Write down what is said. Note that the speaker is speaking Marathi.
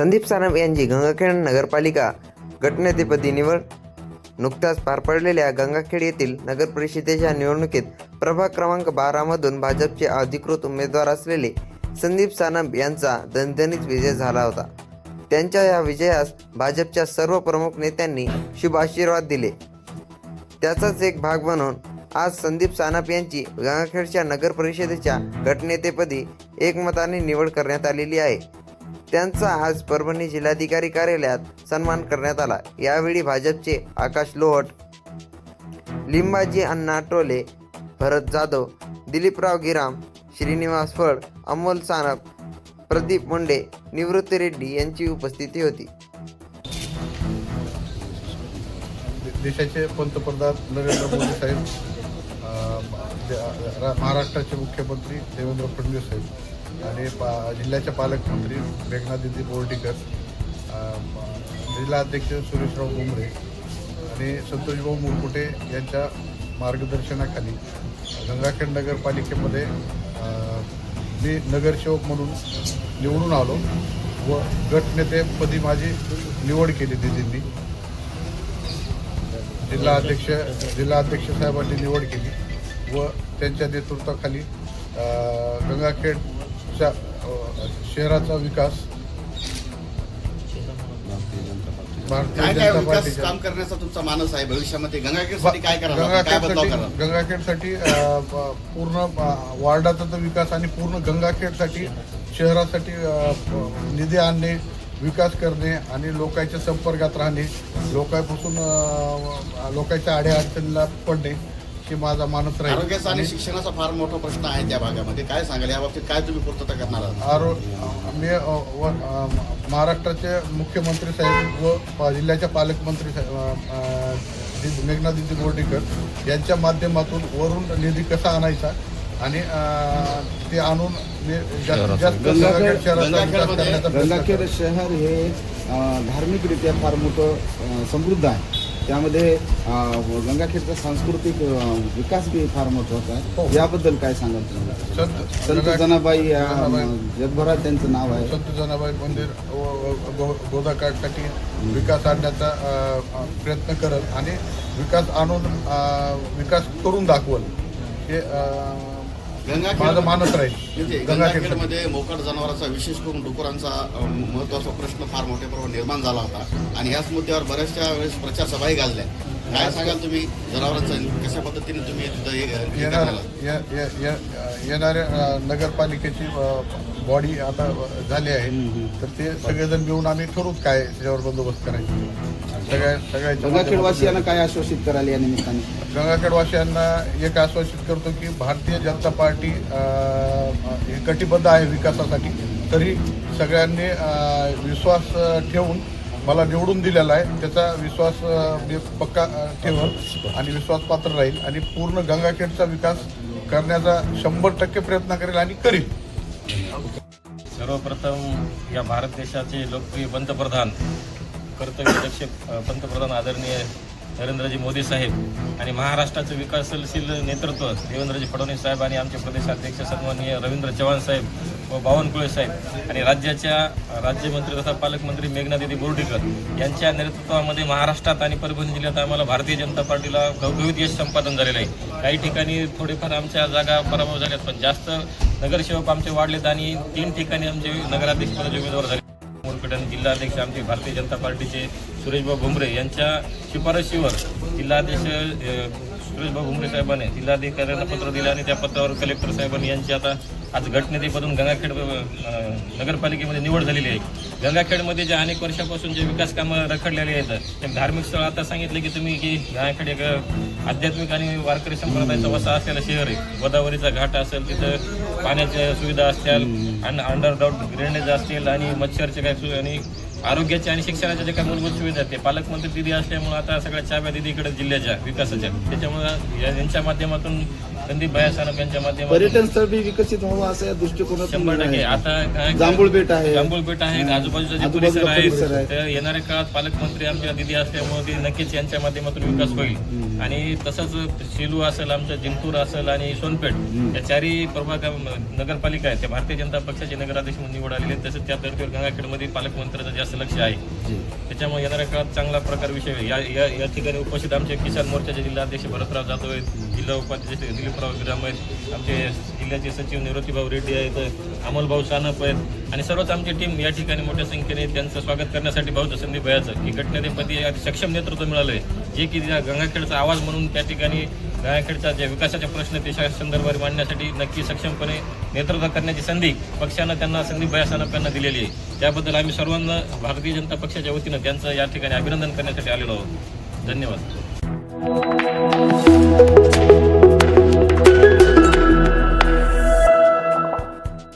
संदीप सानप यांची गंगाखेड नगरपालिका गटनेतेपदी निवड नुकत्याच पार पडलेल्या गंगाखेड येथील नगर परिषदेच्या निवडणुकीत प्रभाग क्रमांक बारामधून भाजपचे अधिकृत उमेदवार असलेले संदीप सानप यांचा दणदणीत विजय झाला होता. त्यांच्या या विजयास भाजपच्या सर्व प्रमुख नेत्यांनी शुभ आशीर्वाद दिले. त्याचाच एक भाग म्हणून आज संदीप सानप यांची गंगाखेडच्या नगर परिषदेच्या गटनेतेपदी एकमताने निवड करण्यात आलेली आहे. त्यांचा आज परभणी जिल्हाधिकारी कार्यालयात सन्मान करण्यात आला. यावेळी भाजपचे आकाश लोहट लिंबाजी अण्णा टोले भरत जाधव दिलीपराव गिराम श्रीनिवास फळ अमोल सानप प्रदीप मुंडे निवृत्ती रेड्डी यांची उपस्थिती होती. देशाचे पंतप्रधान नरेंद्र मोदी साहेब महाराष्ट्राचे मुख्यमंत्री देवेंद्र फडणवीस साहेब. आणि पा जिल्ह्याच्या पालकमंत्री मेघनादिदी बोर्डीकर जिल्हा जिल्हाध्यक्ष सुरेशराव बुमरे आणि संतोषभाऊ मुरकुटे यांच्या मार्गदर्शनाखाली गंगाखेड नगरपालिकेमध्ये मी नगरसेवक म्हणून निवडून आलो व गटनेतेपदी माझी निवड केली दिदींनी. जिल्हा अध्यक्ष जिल्हा अध्यक्ष साहेबांनी निवड केली व त्यांच्या नेतृत्वाखाली गंगाखेड अ, शहराचा विकास. भारतीय काय विकास काम करण्याचा तुमचा मानस आहे? भविष्यामध्ये गंगाखेडसाठी काय काय बदलाव पूर्ण वार्डाचा तर विकास आणि पूर्ण गंगाखेडसाठी शहरासाठी निधी आणणे विकास करणे आणि लोकांच्या संपर्कात राहणे लोकांपासून लोकांच्या अडीअडचणीला पडणे हे माझा मानस राहील. आरोग्याचा आणि शिक्षणाचा फार मोठा प्रश्न आहे त्या भागामध्ये. काय सांगाल? या बाबतीत काय तुम्ही पूर्तता करणार आहात? आरो मी अ, व अ, महाराष्ट्राचे मुख्यमंत्री साहेब व प- जिल्ह्याच्या पालकमंत्री साहेब अ, अ, दि- मेघना दिदी बोर्डीकर यांच्या माध्यमातून वरून निधी कसा आणायचा आणि अ, ते आणून मी जास्तीत जास्त गंगाखेड- शहराचा विकास गंगाखेडमध्ये- करण्याचा प्रयत्न गंगाखेड करतो. शहर हे धार्मिकरित्या फार मोठं अ, समृद्ध आहे. त्यामध्ये गंगाखेडचा सांस्कृतिक विकास बी फार महत्त्वाचा हो. आहे याबद्दल काय सांगाल तुम्ही? संत जनाबाई या. जगभरात त्यांचं नाव आहे. संत जनाबाई मंदिर गोदाकाठसाठी विकास आणण्याचा प्रयत्न करल आणि विकास आणून विकास करून दाखवल. हे माझं मानस राहील. म्हणजे. गंगाखेडमध्ये मोकाट जनावरांचा विशेष करून डुकरांचा महत्त्वाचा प्रश्न फार मोठ्या प्रमाणात निर्माण झाला होता. आणि याच मुद्द्यावर बऱ्याचशा वेळेस प्रचार सभाही गाजल्या. काय सांगाल तुम्ही? जनावरांचं कशा पद्धतीने तुम्ही येणाऱ्या नगरपालिकेची बॉडी आता झाली आहे. तर ते सगळेजण मिळून आम्ही ठरवू काय त्याच्यावर बंदोबस्त करायची. सगळ्या सगळ्या गंगाखेडवासियांना काय आश्वासित कराल या निमित्ताने? गंगाखेडवासियांना एक आश्वासित करतो की भारतीय जनता पार्टी हे कटिबद्ध आहे विकासासाठी. तरी सगळ्यांनी विश्वास ठेवून मला निवडून दिलेला आहे. त्याचा विश्वास मी पक्का ठेवल आणि विश्वासपात्र राहील आणि पूर्ण गंगाखेडचा विकास करण्याचा शंभर टक्के प्रयत्न करेल आणि करील. सर्वप्रथम या भारत देशाचे लोकप्रिय पंतप्रधान कर्तव्यदक्ष पंतप्रधान आदरणीय नरेंद्रजी मोदी साहेब आणि महाराष्ट्राचं विकासशील नेतृत्व देवेंद्रजी फडणवीस साहेब आणि आमचे प्रदेशाध्यक्ष सन्माननीय रवींद्र चव्हाण साहेब व बावनकुळे साहेब आणि राज्याच्या राज्यमंत्री तथा पालकमंत्री मेघनादिदी बोर्डीकर यांच्या नेतृत्वामध्ये महाराष्ट्रात आणि परभणी जिल्ह्यात आम्हाला भारतीय जनता पार्टीला घवघवीत यश संपादन झालेलं आहे. काही ठिकाणी थोडेफार आमच्या जागा पराभव झाल्यात पण जास्त नगरसेवक आमचे वाढलेत आणि तीन ठिकाणी आमचे नगराध्यक्ष पदाचे उमेदवार झाले. मुरकट जिल्हाध्यक्ष आमचे भारतीय जनता पार्टीचे सुरेशभाऊ भुमरे यांच्या शिफारशीवर जिल्हाध्यक्ष सुरेशभाऊ घुमरे साहेबांनी जिल्हाधिकाऱ्यांना पत्र दिलं आणि त्या पत्रावर कलेक्टर साहेबांनी यांची आता आज गटनेतेपदून गंगाखेड नगरपालिकेमध्ये निवड झालेली आहे. गंगाखेडमध्ये जे अनेक वर्षापासून जे विकास कामं रखडलेली आहेत ते धार्मिक स्थळ आता सांगितलं की तुम्ही की गंगाखेड एक आध्यात्मिक आणि वारकरी संप्रदायाचा वसा असलेलं शहर आहे. गोदावरीचा घाट असेल तिथं पाण्याच्या सुविधा असतील आणि अंडरग्राऊंड ड्रेनेज असतील आणि मच्छरचे काय आणि आरोग्याच्या आणि शिक्षणाच्या ज्या काही मूलभूत सुविधा आहेत ते पालकमंत्री दिदी असल्यामुळे आता सगळ्या चाव्या दिदीकडे जिल्ह्याच्या विकासाच्या. त्याच्यामुळे यांच्या माध्यमातून संदीप भया सानप यांच्या माध्यमातून पर्यटन स्थळ बी विकसित व्हावं असं या दृष्टिकोनातून शंभर टक्के आहे. आता काय जांभूळ बेट आहे जांभूळ पेठ आहे हा. आजूबाजूचा जे परिसर परिसर आहे. आहे तर येणाऱ्या काळात पालकमंत्री आमच्या दिदी असल्यामुळे ते नक्कीच यांच्या माध्यमातून विकास होईल आणि तसंच शेलू असेल आमचं जिंतूर असेल आणि सोनपेठ या चारही प्रभाग नगरपालिका आहेत त्या भारतीय जनता पक्षाचे नगराध्यक्ष म्हणून निवड आलेले आहेत तसंच त्या धर्तीवर गंगाखेडमध्ये पालकमंत्र्याचं जास्त लक्ष आहे. त्याच्यामुळे येणाऱ्या काळात चांगला प्रकार विषय. या या या ठिकाणी उपस्थित आमचे किसान मोर्चाचे जिल्हाध्यक्ष भरतराव जाधव आहेत जिल्हा उपाध्यक्ष दिलीपराव विराम आहेत. आमचे जिल्ह्याचे सचिव निवृत्तीभाऊ रेड्डी आहेत अमोलभाऊ सानप आहेत आणि सर्वच आमची टीम या ठिकाणी मोठ्या संख्येने त्यांचं स्वागत करण्यासाठी भाऊचं संदीप भयाचं की गटनेतेपदी सक्षम नेतृत्व मिळालं आहे जे की गंगाखेडचा आवाज म्हणून त्या ठिकाणी गंगाखेडचा जे विकासाचे प्रश्न देशा संदर्भात मांडण्यासाठी नक्की सक्षमपणे नेतृत्व करण्याची संधी पक्षानं त्यांना संदीप भया सानप यांना दिलेली आहे. त्याबद्दल आम्ही सर्वांना भारतीय जनता पक्षाच्या वतीनं त्यांचं या ठिकाणी अभिनंदन करण्यासाठी आलेलो आहोत. धन्यवाद.